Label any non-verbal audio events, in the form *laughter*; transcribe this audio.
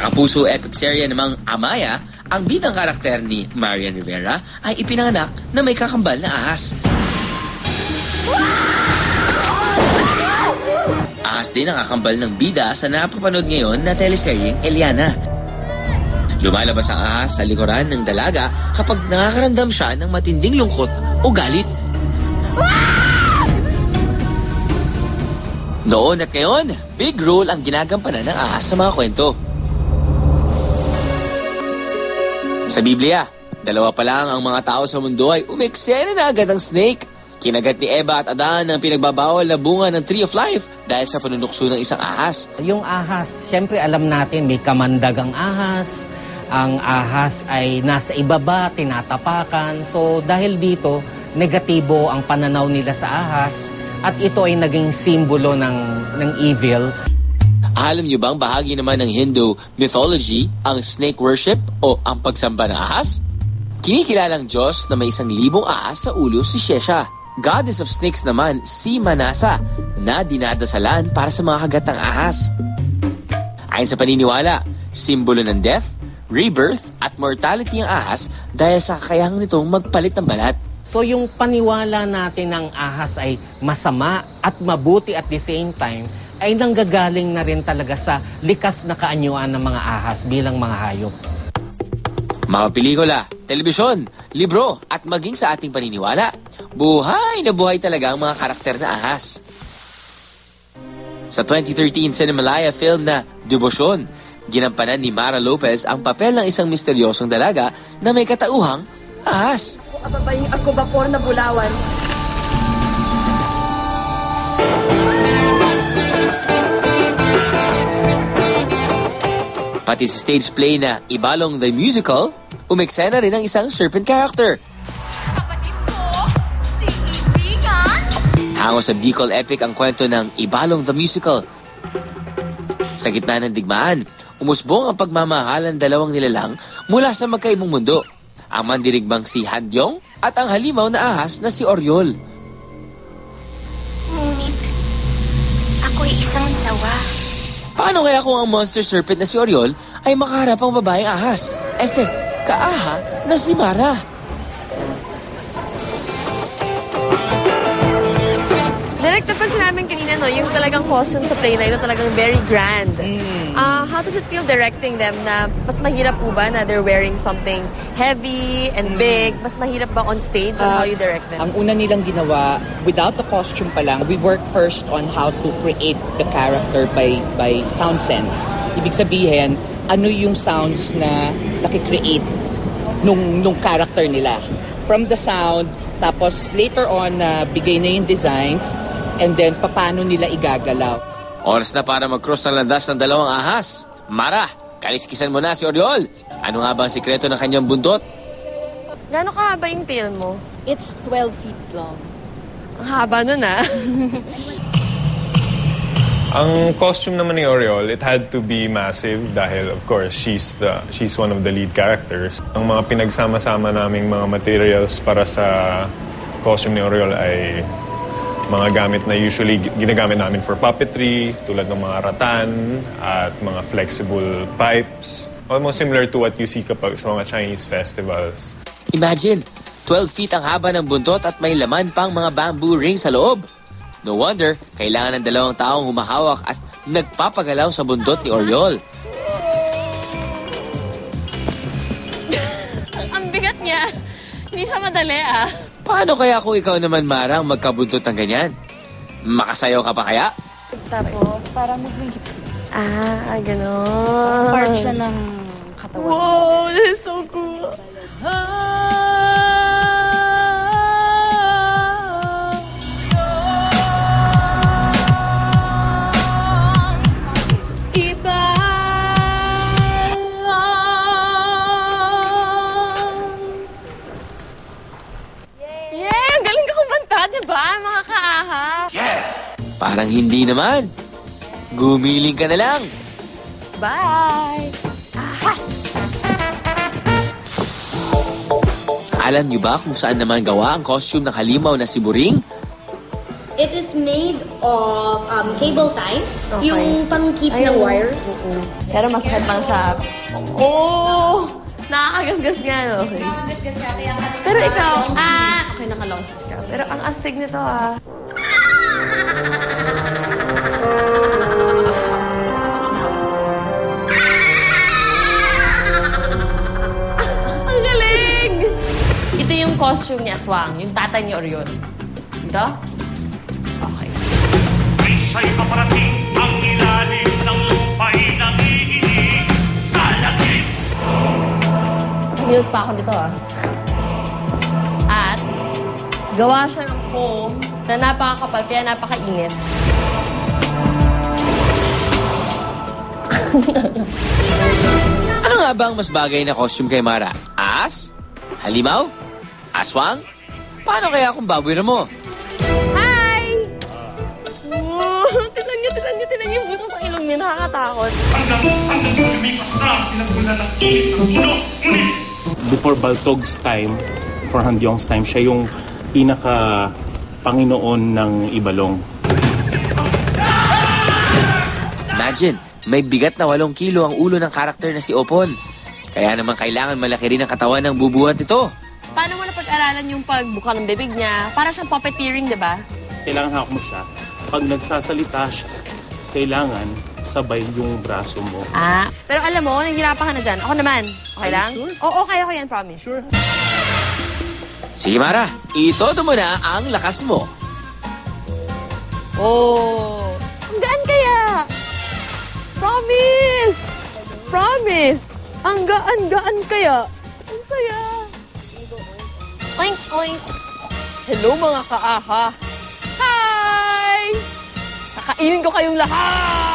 Sa Kapuso epic serye namang Amaya, ang bidang karakter ni Marian Rivera ay ipinanganak na may kakambal na ahas. Ahas din ang kakambal ng bida sa napapanood ngayon na teleseryeng Eliana. Lumalabas ang ahas sa likuran ng dalaga kapag nakakaramdam siya ng matinding lungkot o galit. Noon at ngayon, big role ang ginagampanan ng ahas sa mga kwento. Sa Biblia, dalawa pa lang ang mga tao sa mundo ay umeksena na agad ang snake. Kinagat ni Eva at Adan ang pinagbabawal na bunga ng Tree of Life dahil sa panunukso ng isang ahas. Yung ahas, syempre alam natin may kamandag ang ahas. Ang ahas ay nasa ibaba, tinatapakan. So dahil dito, negatibo ang pananaw nila sa ahas at ito ay naging simbolo ng, ng evil. Alam niyo bang bahagi naman ng Hindu mythology ang snake worship o ang pagsamba ng ahas? Kinikilalang Diyos na may isang libong ahas sa ulo si Shesha. Goddess of Snakes naman si Manasa na dinadasalan para sa mga kagatang ahas. Ayon sa paniniwala, simbolo ng death, rebirth at mortality ang ahas dahil sa kakayahan nitong magpalit ng balat. So yung paniwala natin ng ahas ay masama at mabuti at the same time ay nanggagaling na rin talaga sa likas na kaanyuan ng mga ahas bilang mga hayop. Mga pelikula, telebisyon, libro at maging sa ating paniniwala, buhay na buhay talaga ang mga karakter na ahas. Sa 2013 Cinemalaya film na Debosyon, ginampanan ni Mara Lopez ang papel ng isang misteryosong dalaga na may katauhang ahas. Ababaying ako bapor na bulawan. Pati sa stage play na Ibalong the Musical, umeksena rin ang isang serpent character. Hango sa Bicol Epic ang kwento ng Ibalong the Musical. Sa gitna ng digmaan, umusbong ang pagmamahalan dalawang nilalang mula sa magkaibang mundo. Ang mandirigmang si Handyong at ang halimaw na ahas na si Oriol. Ngunit, ako'y isang sawa. Paano kaya kung ang monster serpent na si Oriol ay makaharap ang babaeng ahas? Este, kaaha na si Mara. Namin kanina, no, yung talagang costume sa play na ito talagang very grand. Ah, how does it feel directing them na mas mahirap po ba na they're wearing something heavy and big? Mas mahirap ba on stage on how Ah, you direct them? Ang una nilang ginawa, without the costume pa lang, we work first on how to create the character by by sound sense. Ibig sabihin, ano yung sounds na nakikreate nung, nung character nila. From the sound, tapos later on, na bigay na yung designs, and then paano nila igagalaw. Oras na para mag-cross ng landas ng dalawang ahas. Mara, kaliskisan mo na si Oriol. Ano nga ba ang sikreto ng kanyang buntot? Gano'ng kahaba yung tail mo? It's 12 feet long. Ang haba nun, ah. *laughs* Ang costume naman ni Oriol, it had to be massive dahil of course she's the she's one of the lead characters. Ang mga pinagsama-sama naming mga materials para sa costume ni Oriol ay mga gamit na usually gi- ginagamit namin for puppetry, tulad ng mga ratan at mga flexible pipes. Almost similar to what you see kapag sa mga Chinese festivals. Imagine, 12 feet ang haba ng buntot at may laman pang mga bamboo ring sa loob. No wonder, kailangan ng dalawang taong humahawak at nagpapagalaw sa buntot ni Oriol. Ang bigat niya. Hindi siya madali, ah. Paano kaya kung ikaw naman marang magkabuntot ng ganyan? Makasayaw ka pa kaya? Tapos, para moving hips mo. Ah, gano'n. Part siya ng katawan. Wow, that is so cool. Iba Parang hindi naman. Gumiling ka na lang. Bye! Alam niyo ba kung saan naman gawa ang costume ng halimaw na si Buring? It is made of um, cable ties. Okay. Yung pang-keep ng wires. Oo. Pero masakit lang siya. Oo! Oh, Nakakagasgas nga, no? Okay. Pero ikaw, ah, okay, naka-long sleeves ka. Pero ang astig nito, ah. Costume ni Aswang, yung tatay ni Orion. Ito? Okay. Isa'y paparating ang ilalim ng lupa'y nangihinig sa langit. Heels pa ako nito ah. At gawa siya ng foam na napakakapal kaya napakainit. Ano nga ba ang mas bagay na costume kay Mara? As? Halimaw? Aswang? Paano kaya kung baboy na mo? Hi! Oh, tinan niyo, tinan niyo, tinan niyo yung buto sa ilong niya. Nakakatakot. Hanggang, hanggang sa lumipas na ang pinagmula ng init ng ulo. Before Baltog's time, for Handyong's time, siya yung pinaka Panginoon ng Ibalong. Imagine, may bigat na 8 kilo ang ulo ng karakter na si Opon. Kaya naman kailangan malaki rin ang katawan ng bubuhat nito. Napag-aralan yung pagbuka ng bibig niya? Para siyang puppeteering, di ba? Kailangan hawak mo siya. Pag nagsasalita siya, kailangan sabay yung braso mo. Ah, pero alam mo, nahihirapan ka na dyan. Ako naman. Okay lang? Oo, kaya ko yan, promise. Sure. Sige Mara, itodo mo na ang lakas mo. Oh. Ang gaan kaya? Promise! Promise! Ang gaan-gaan kaya? Ang saya. Oink, oink. Hello mga kaaha. Hi! Kakainin ko kayong lahat!